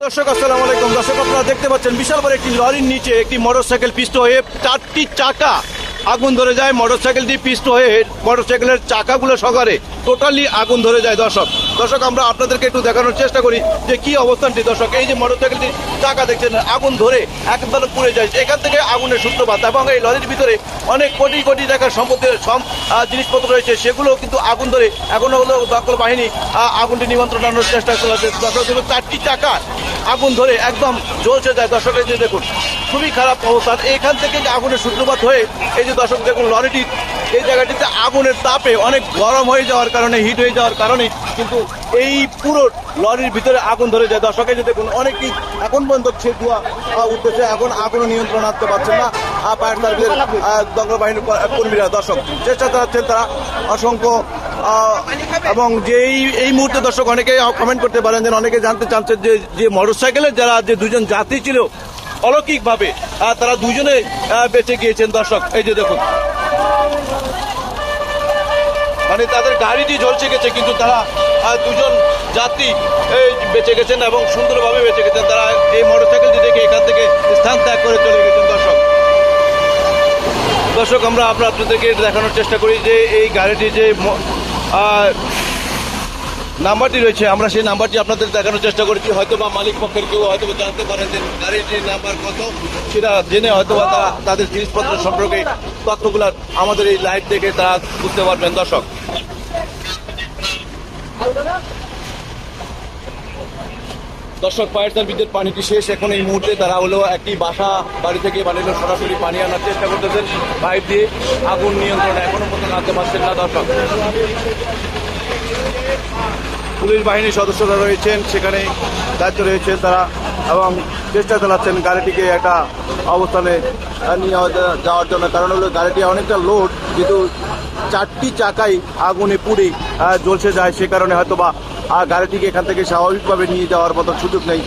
দর্শক, আসসালামু আলাইকুম। দর্শক, আপনারা দেখতে পাচ্ছেন বিশাল বড় একটি লরির নিচে একটি মোটরসাইকেল পিষ্ট হয়ে চারটি চাকা আগুন ধরে যায়। মোটরসাইকেলটি পিষ্ট হয়ে মোটরসাইকেলের চাকাগুলো সকারে টোটালি আগুন ধরে যায় দর্শক। দর্শক, আমরা আপনাদেরকে একটু দেখানোর চেষ্টা করি যে কি অবস্থানটি। দর্শক, এই যে মোটরসাইকেলটি চাকা দেখছেন, আগুন ধরে একদম পুড়ে যায়। এখান থেকে আগুনের সূত্রপাত এবং এই লরির ভিতরে অনেক কোটি কোটি টাকার সম্পত্তির সম- জিনিসপত্র রয়েছে। সেগুলো কিন্তু আগুন ধরে এখনও হলো দখল বাহিনী আগুনটি নিমন্ত্রণ আনার চেষ্টা করেছে। দর্শক চারটি চাকা আগুন ধরে একদম জ্বলছে যায়। দর্শকের যে দেখুন, খুবই খারাপ অবস্থা। এখান থেকে যে আগুনের সূত্রপাত হয়ে এই যে দর্শক দেখুন, লরিটি এই জায়গাটিতে আগুনের তাপে অনেক গরম হয়ে যাওয়ার কারণে হিট হয়ে যাওয়ার কারণে কিন্তু এই পুরো লরির ভিতরে আগুন ধরে যায়। দর্শকে যে দেখুন অনেকটি এখন পর্যন্ত সে ধোঁয়া উঠতেছে এখন আগুনও নিয়ন্ত্রণ আনতে পারছেন না ফায়ার সার্ভিসের দখল বাহিনীর কর্মীরা। দর্শক, চেষ্টা চালাচ্ছেন তারা। অসংখ্য এবং যে এই মুহূর্তে দর্শক অনেকে কমেন্ট করতে পারেন যে, অনেকে জানতে চাচ্ছেন যে যে মোটরসাইকেলের যারা, যে দুজন যাত্রী ছিল, অলৌকিকভাবে তারা দুজনে বেঁচে গিয়েছেন দর্শক। এই যে দেখুন। মানে তাদের গাড়িটি জ্বলছে গেছে, কিন্তু তারা দুজন যাত্রী বেঁচে গেছেন এবং সুন্দরভাবে বেঁচে গেছেন। তারা এই মোটরসাইকেলটি দেখে এখান থেকে স্থান ত্যাগ করে চলে গেছেন দর্শক। দর্শক, আমরা আপনাদেরকে দেখানোর চেষ্টা করি যে, এই গাড়িটি যে নাম্বারটি রয়েছে, আমরা সেই নাম্বারটি আপনাদের দেখানোর চেষ্টা করেছি হয়তো বা মালিক পক্ষের কেউ হয়তো জানতে পারেন যে গাড়িটির নাম্বার কত, সেটা জেনে হয়তো বা তারা তাদের জিনিসপত্র সম্পর্কে তথ্যগুলো আমাদের এই লাইভ দেখে তারা বুঝতে পারবেন। দর্শক। দর্শক ফায়ার সার্ভিসের পানিটি শেষ। এখন এই মুহূর্তে তারা হলো একটি বাসা বাড়ি থেকে হলো সরাসরি পানি আনার চেষ্টা করতেছেন। পাইপ দিয়ে আগুন নিয়ন্ত্রণে এখনও পর্যন্ত আনতে পারছেন না দর্শক। পুলিশ বাহিনীর সদস্যরা রয়েছেন সেখানে দায়িত্ব রয়েছেন তারা এবং চেষ্টা চালাচ্ছেন গাড়িটিকে একটা অবস্থানে নিয়ে যাওয়া- যাওয়ার জন্য। কারণ হলো গাড়িটি অনেকটা লোড কিন্তু চারটি চাকাই আগুনে পুড়ে আহ, জ্বলসে যায় সে কারণে হয়তো বা আহ, গাড়িটিকে এখান থেকে স্বাভাবিকভাবে নিয়ে যাওয়ার মতো সুযোগ নেই।